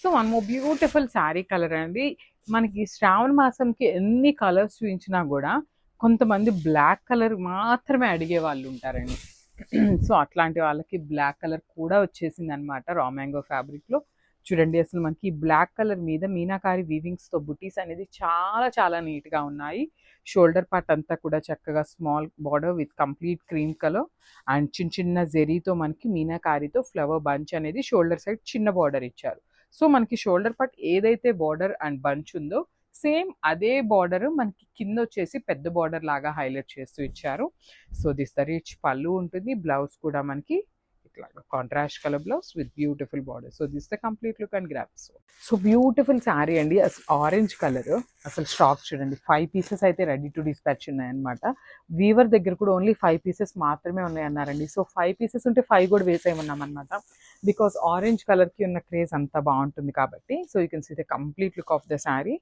So one more beautiful sari colour అండి. మనకి శ్రావణ మాసంకి ఎన్ని కలర్స్ చూపించినా కూడా కొంతమంది బ్లాక్ కలర్ మాత్రమే అడిగే వాళ్ళు ఉంటారండి. సో అట్లాంటి వాళ్ళకి బ్లాక్ కలర్ కూడా వచ్చేసింది అనమాట రా మ్యాంగో ఫ్యాబ్రిక్లో చూడండి అసలు మనకి బ్లాక్ కలర్ మీద మీనాకారి వీవింగ్స్తో బుటీస్ అనేది చాలా చాలా నీట్గా ఉన్నాయి. షోల్డర్ పార్ట్ అంతా కూడా చక్కగా small border with complete cream colour. And చిన్న చిన్న జెరీతో మనకి మీనాకారితో ఫ్లవర్ బంచ్ అనేది షోల్డర్ సైడ్ చిన్న బార్డర్ ఇచ్చారు. సో మనకి షోల్డర్ పార్ట్ ఏదైతే బార్డర్ అండ్ బంచ్ ఉందో సేమ్ అదే బార్డర్ మనకి కింద వచ్చేసి పెద్ద బార్డర్ లాగా హైలైట్ చేస్తూ ఇచ్చారు. సో దిస్ ద రిచ్ పళ్ళు ఉంటుంది బ్లౌజ్ కూడా మనకి ఇట్లా contrast colour blouse with beautiful border. So this the complete look and graphs so beautiful sari అండి. అసలు ఆరెంజ్ కలర్. అసలు స్టాక్ చూడండి. ఫైవ్ పీసెస్ అయితే రెడీ టు డిస్పాచ్ ఉన్నాయన్నమాట. వీవర్ దగ్గర కూడా ఓన్లీ ఫైవ్ పీసెస్ మాత్రమే ఉన్నాయన్నారండి. సో ఫైవ్ పీసెస్ ఉంటే ఫైవ్ కూడా వేసేయమన్నాం అనమాట బికాస్ ఆరెంజ్ కలర్కి ఉన్న క్రేజ్ అంత బాగుంటుంది కాబట్టి so you can see the complete look of the sari.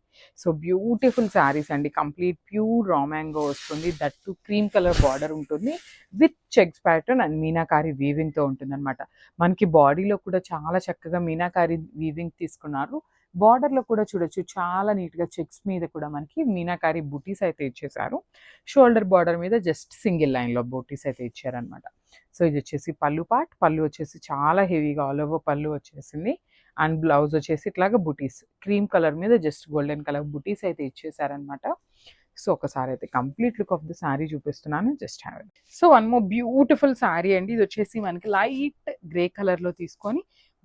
So beautiful saris అండి. కంప్లీట్ ప్యూర్ రామాంగో వస్తుంది. That too cream colour border ఉంటుంది. With checks pattern and meenakari వీవింగ్తో ఉంటుంది అనమాట మనకి బాడీలో కూడా చాలా చక్కగా మీనాకారి వీవింగ్ తీసుకున్నారు. బార్డర్లో కూడా చూడొచ్చు. చాలా నీట్గా చెక్స్ మీద కూడా మనకి మీనాకారి బుటీస్ అయితే ఇచ్చేసారు. షోల్డర్ బార్డర్ మీద జస్ట్ సింగిల్ లైన్లో బూటీస్ అయితే ఇచ్చారనమాట సో ఇది వచ్చేసి పళ్ళు పార్ట్ పళ్ళు వచ్చేసి చాలా హెవీగా ఆల్ ఓవర్ పళ్ళు వచ్చేసింది. అండ్ బ్లౌజ్ వచ్చేసి ఇట్లాగా బుటీస్. క్రీమ్ కలర్ మీద జస్ట్ గోల్డెన్ కలర్ బుటీస్ అయితే ఇచ్చేసారనమాట సో ఒకసారి అయితే complete look of the sari చూపిస్తున్నాను. Just have so one more beautiful sari అండి. ఇది వచ్చేసి మనకి లైట్ గ్రే కలర్లో తీసుకొని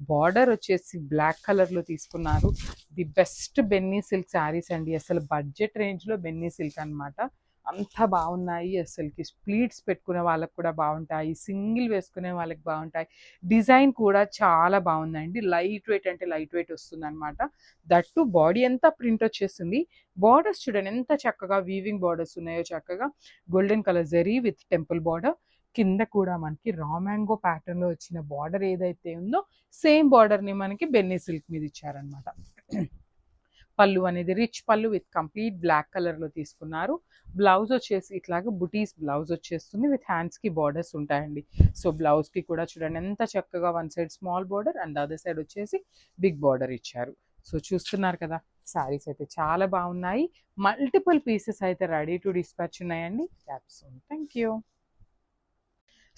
బార్డర్ వచ్చేసి బ్లాక్ కలర్లో తీసుకున్నారు. ది బెస్ట్ బెన్నీ సిల్క్ శారీస్ అండి. అసలు బడ్జెట్ రేంజ్లో బెన్నీ సిల్క్ అన్నమాట. అంత బాగున్నాయి అసలుకి. స్ప్లీట్స్ పెట్టుకునే వాళ్ళకి కూడా బాగుంటాయి. సింగిల్ వేసుకునే వాళ్ళకి బాగుంటాయి. డిజైన్ కూడా చాలా బాగుందండి. లైట్ వెయిట్ అంటే లైట్ వెయిట్ వస్తుంది అనమాట దట్టు బాడీ అంతా ప్రింట్ వచ్చేస్తుంది. బార్డర్స్ చూడండి ఎంత చక్కగా వీవింగ్ బార్డర్స్ ఉన్నాయో చక్కగా. Golden colour zari with temple border. కింద కూడా మనకి రామాంగో మ్యాంగో వచ్చిన బార్డర్ ఏదైతే ఉందో సేమ్ బార్డర్ని మనకి బెన్నీ సిల్క్ మీద ఇచ్చారనమాట పళ్ళు అనేది రిచ్ పళ్ళు విత్ కంప్లీట్ బ్లాక్ కలర్లో తీసుకున్నారు. బ్లౌజ్ వచ్చేసి ఇట్లాగా బుటీస్ బ్లౌజ్ వచ్చేస్తుంది విత్ హ్యాండ్స్కి బార్డర్స్ ఉంటాయండి. సో బ్లౌజ్కి కూడా చూడండి ఎంత చక్కగా one side small border and other side వచ్చేసి బిగ్ బార్డర్ ఇచ్చారు. సో చూస్తున్నారు కదా శారీస్ అయితే చాలా బాగున్నాయి. మల్టిపుల్ పీసెస్ అయితే రెడీ టు డిస్పాచ్ ఉన్నాయండి. Caps thank you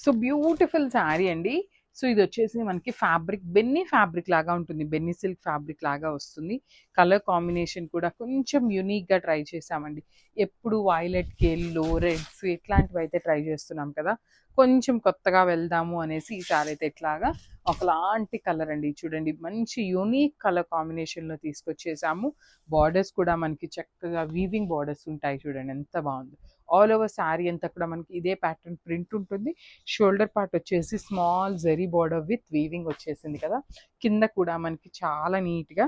so beautiful sari అండి. సో ఇది వచ్చేసి మనకి ఫ్యాబ్రిక్ బెన్నీ ఫ్యాబ్రిక్ లాగా ఉంటుంది. బెన్నీ సిల్క్ ఫ్యాబ్రిక్ లాగా వస్తుంది. కలర్ కాంబినేషన్ కూడా కొంచెం యూనిక్గా ట్రై చేసామండి ఎప్పుడు వైలెట్కి ఎల్లో రెడ్స్ ఇట్లాంటివి అయితే ట్రై చేస్తున్నాం కదా. కొంచెం కొత్తగా వెళ్దాము అనేసి ఈ సారీ అయితే ఇట్లాగా ఒకలాంటి కలర్ అండి. చూడండి మంచి యూనిక్ కలర్ కాంబినేషన్లో తీసుకొచ్చేసాము. బార్డర్స్ కూడా మనకి చక్కగా వీవింగ్ బార్డర్స్ ఉంటాయి చూడండి ఎంత బాగుంది. ఆల్ ఓవర్ శారీ అంతా కూడా మనకి ఇదే ప్యాటర్న్ ప్రింట్ ఉంటుంది. షోల్డర్ పార్ట్ వచ్చేసి small zari border with weaving వచ్చేసింది కదా. కింద కూడా మనకి చాలా నీట్గా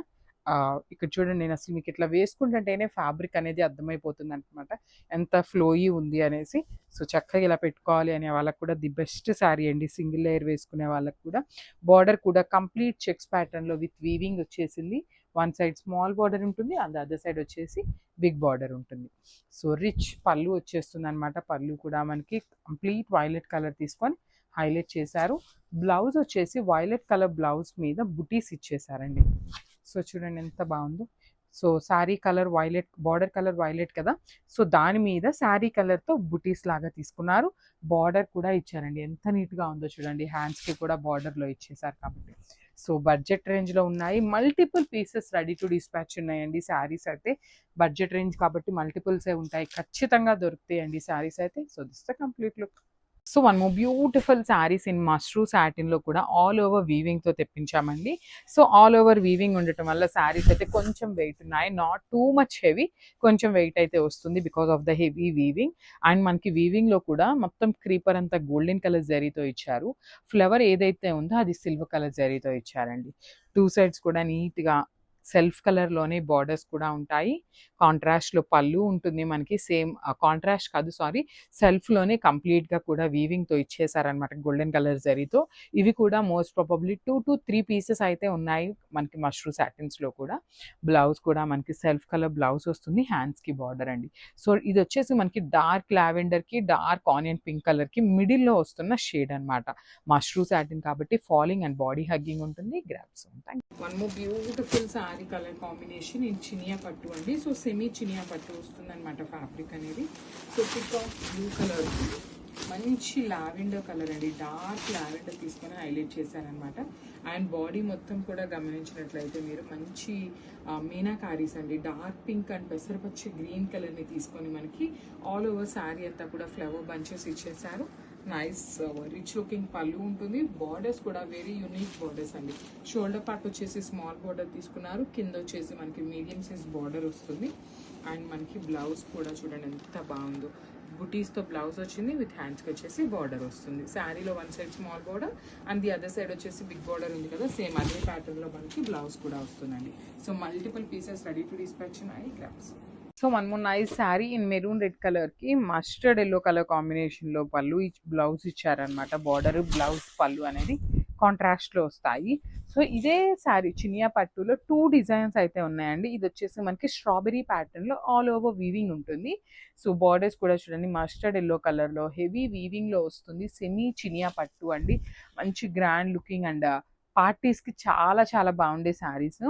ఇక్కడ చూడండి నేను అసలు మీకు ఇట్లా వేసుకుంటుంటేనే ఫ్యాబ్రిక్ అనేది అర్థమైపోతుంది అనమాట ఎంత ఫ్లోయీ ఉంది అనేసి. సో చక్కగా ఇలా పెట్టుకోవాలి అనే వాళ్ళకి కూడా ది బెస్ట్ శారీ అండి. సింగిల్ లేయర్ వేసుకునే వాళ్ళకు కూడా. బార్డర్ కూడా కంప్లీట్ చెక్స్ ప్యాటర్న్లో విత్ వీవింగ్ వచ్చేసింది. వన్ సైడ్ స్మాల్ బార్డర్ ఉంటుంది అండ్ అదర్ సైడ్ వచ్చేసి బిగ్ బార్డర్ ఉంటుంది. సో రిచ్ పళ్ళు వచ్చేస్తుంది అనమాట పళ్ళు కూడా మనకి కంప్లీట్ వైలెట్ కలర్ తీసుకొని హైలైట్ చేశారు. బ్లౌజ్ వచ్చేసి వైలెట్ కలర్ బ్లౌజ్ మీద బుటీస్ ఇచ్చేసారండి సో చూడండి ఎంత బాగుందో. So sari colour violet border colour violet కదా. సో దాని మీద శారీ కలర్తో బుటీస్ లాగా తీసుకున్నారు. బార్డర్ కూడా ఇచ్చారండి. ఎంత నీట్గా ఉందో చూడండి. హ్యాండ్స్కి కూడా బార్డర్లో ఇచ్చేసారు కాబట్టి. సో బడ్జెట్ రేంజ్లో ఉన్నాయి. Multiple pieces ready to dispatch ఉన్నాయండి శారీస్ అయితే. బడ్జెట్ రేంజ్ కాబట్టి మల్టిపుల్సే ఉంటాయి. ఖచ్చితంగా దొరుకుతాయండి శారీస్ అయితే. So this the complete look. So one more beautiful saris in mashru సాటిన్లో కూడా ఆల్ ఓవర్ వీవింగ్తో తెప్పించామండి. సో ఆల్ ఓవర్ వీవింగ్ ఉండటం వల్ల శారీస్ అయితే కొంచెం వెయిట్ ఉన్నాయి. నాట్ టూ మచ్ హెవీ కొంచెం వెయిట్ అయితే వస్తుంది because of the heavy weaving. And మనకి వీవింగ్లో కూడా మొత్తం క్రీపర్ అంతా గోల్డెన్ కలర్ జరీతో ఇచ్చారు. ఫ్లవర్ ఏదైతే ఉందో అది సిల్వర్ కలర్ జరీతో ఇచ్చారండి. టూ సైడ్స్ కూడా నీట్గా సెల్ఫ్ కలర్లోనే బార్డర్స్ కూడా ఉంటాయి. కాంట్రాస్ట్లో పళ్ళు ఉంటుంది మనకి. సేమ్ కాంట్రాస్ట్ కాదు సారీ సెల్ఫ్లోనే కంప్లీట్గా కూడా వీవింగ్తో ఇచ్చేసారనమాట గోల్డెన్ కలర్ జరీతో. ఇవి కూడా most probably two to three pieces అయితే ఉన్నాయి మనకి మష్రూ సాటిన్స్లో కూడా. బ్లౌజ్ కూడా మనకి సెల్ఫ్ కలర్ బ్లౌజ్ వస్తుంది హ్యాండ్స్కి బార్డర్ అండి. సో ఇది వచ్చేసి మనకి డార్క్ లావెండర్కి డార్క్ ఆనియన్ పింక్ కలర్కి మిడిల్లో వస్తున్న షేడ్ అనమాట మష్రూ సాటిన్ కాబట్టి ఫాలింగ్ అండ్ బాడీ హగ్గింగ్ ఉంటుంది. గ్రాప్స్ ఉంటాయి one more beautiful sari colour combination ఇది చినియా పట్టు అండి. సో సెమీ చినియా పట్టు వస్తుంది అనమాట ఫ్యాబ్రిక్ అనేది. సో పికాక్ బ్లూ కలర్ మంచి లావెండర్ కలర్ అండి. డార్క్ లావెండర్ తీసుకొని హైలైట్ చేశారనమాట అండ్ బాడీ మొత్తం కూడా గమనించినట్లయితే మీరు మంచి మీనాకారీస్ అండి. డార్క్ పింక్ అండ్ పెసరపచ్చి గ్రీన్ కలర్ని తీసుకొని మనకి ఆల్ ఓవర్ శారీ అంతా కూడా ఫ్లవర్ బంచెస్ ఇచ్చేసారు నైస్ రిచ్ లుకింగ్ పళ్ళు ఉంటుంది. బార్డర్స్ కూడా వెరీ యూనిక్ బార్డర్స్ అండి. షోల్డర్ పార్ట్ వచ్చేసి స్మాల్ బార్డర్ తీసుకున్నారు. కింద వచ్చేసి మనకి మీడియం సైజ్ బార్డర్ వస్తుంది. అండ్ మనకి బ్లౌజ్ కూడా చూడండి ఎంత బాగుందో. బుటీస్తో బ్లౌజ్ వచ్చింది. విత్ హ్యాండ్స్కి వచ్చేసి బార్డర్ వస్తుంది. శారీలో one side small border and the other side వచ్చేసి బిగ్ బార్డర్ ఉంది కదా. సేమ్ అదే ప్యాటర్న్లో మనకి బ్లౌజ్ కూడా వస్తుందండి. So multiple pieces ready to dispatch ఉన్నాయి grams so one more nice sari in maroon red కలర్కి మస్టర్డ్ ఎల్లో కలర్ కాంబినేషన్లో పళ్ళు బ్లౌజ్ ఇచ్చారనమాట బార్డర్ బ్లౌజ్ పళ్ళు అనేది కాంట్రాస్ట్లో వస్తాయి. సో ఇదే శారీ చినియా పట్టులో టూ డిజైన్స్ అయితే ఉన్నాయండి. ఇది వచ్చేసి మనకి స్ట్రాబెరీ ప్యాటర్న్లో ఆల్ ఓవర్ వీవింగ్ ఉంటుంది. సో బార్డర్స్ కూడా చూడండి మస్టర్డ్ ఎల్లో కలర్లో హెవీ వీవింగ్లో వస్తుంది. సెమీ చినియా పట్టు అండి. మంచి గ్రాండ్ లుకింగ్ అండ్ పార్టీస్కి చాలా చాలా బాగుండే శారీస్.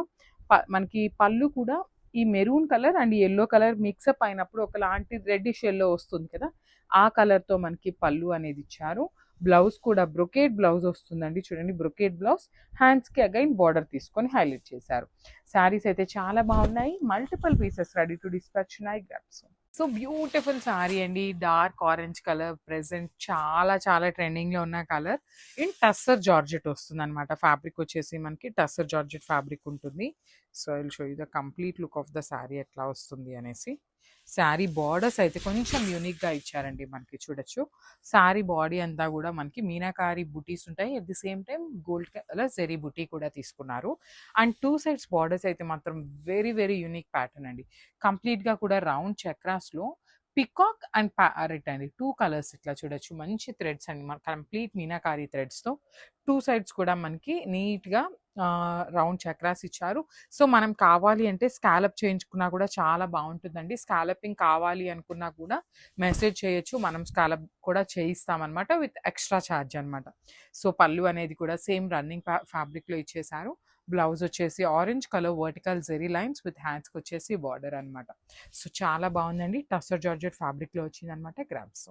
మనకి పళ్ళు కూడా ఈ maroon colour and yellow colour mix up అయినప్పుడు ఒకలాంటి రెడ్డిష్ ఎల్లో వస్తుంది కదా ఆ కలర్తో మనకి పళ్ళు అనేది ఇచ్చారు. బ్లౌజ్ కూడా బ్రొకేట్ బ్లౌజ్ వస్తుందండి చూడండి బ్రొకేట్ బ్లౌజ్ హ్యాండ్స్కి అగైన్ బార్డర్ తీసుకొని హైలైట్ చేశారు. శారీస్ అయితే చాలా బాగున్నాయి. Multiple pieces ready to dispatch ఉన్నాయి గ్రాప్స్ సో బ్యూటిఫుల్ శారీ అండి. డార్క్ ఆరెంజ్ కలర్ ప్రెసెంట్ చాలా చాలా ట్రెండింగ్లో ఉన్న కలర్. ఇన్ టస్సర్ జార్జెట్ వస్తుంది అనమాట ఫ్యాబ్రిక్ వచ్చేసి మనకి టస్సర్ జార్జెట్ ఫ్యాబ్రిక్ ఉంటుంది. So I show you the complete look of the sari ఎట్లా వస్తుంది అనేసి. శారీ బార్డర్స్ అయితే కొంచెం యూనిక్గా ఇచ్చారండి మనకి చూడొచ్చు. శారీ బాడీ అంతా కూడా మనకి మీనాకారి బుటీస్ ఉంటాయి. At the same time gold colour zari buti కూడా తీసుకున్నారు. అండ్ టూ సైడ్స్ బార్డర్స్ అయితే మాత్రం వెరీ వెరీ యూనిక్ ప్యాటర్న్ అండి. కంప్లీట్గా కూడా రౌండ్ చక్రాస్లో పికాక్ అండ్ ప్యారెట్ అండి. టూ కలర్స్ ఇట్లా చూడొచ్చు. మంచి థ్రెడ్స్ అండి. మన కంప్లీట్ మీనాకారి థ్రెడ్స్తో టూ సైడ్స్ కూడా మనకి నీట్గా రౌండ్ చక్రాస్ ఇచ్చారు. సో మనం కావాలి అంటే స్కాలప్ చేయించుకున్నా కూడా చాలా బాగుంటుందండి. స్కాలపింగ్ కావాలి అనుకున్నా కూడా మెసేజ్ చేయొచ్చు. మనం స్కాలప్ కూడా చేయిస్తామన్నమాట విత్ ఎక్స్ట్రా ఛార్జ్ అనమాట సో పళ్ళు అనేది కూడా సేమ్ రన్నింగ్ ఫ్యాబ్రిక్లో ఇచ్చేసారు. బ్లౌజ్ వచ్చేసి orange colour vertical zari lines with హ్యాండ్స్కి వచ్చేసి బార్డర్ అనమాట సో చాలా బాగుందండి. టస్టర్ జార్జెట్ ఫ్యాబ్రిక్లో వచ్చిందనమాట గ్రాబ్స్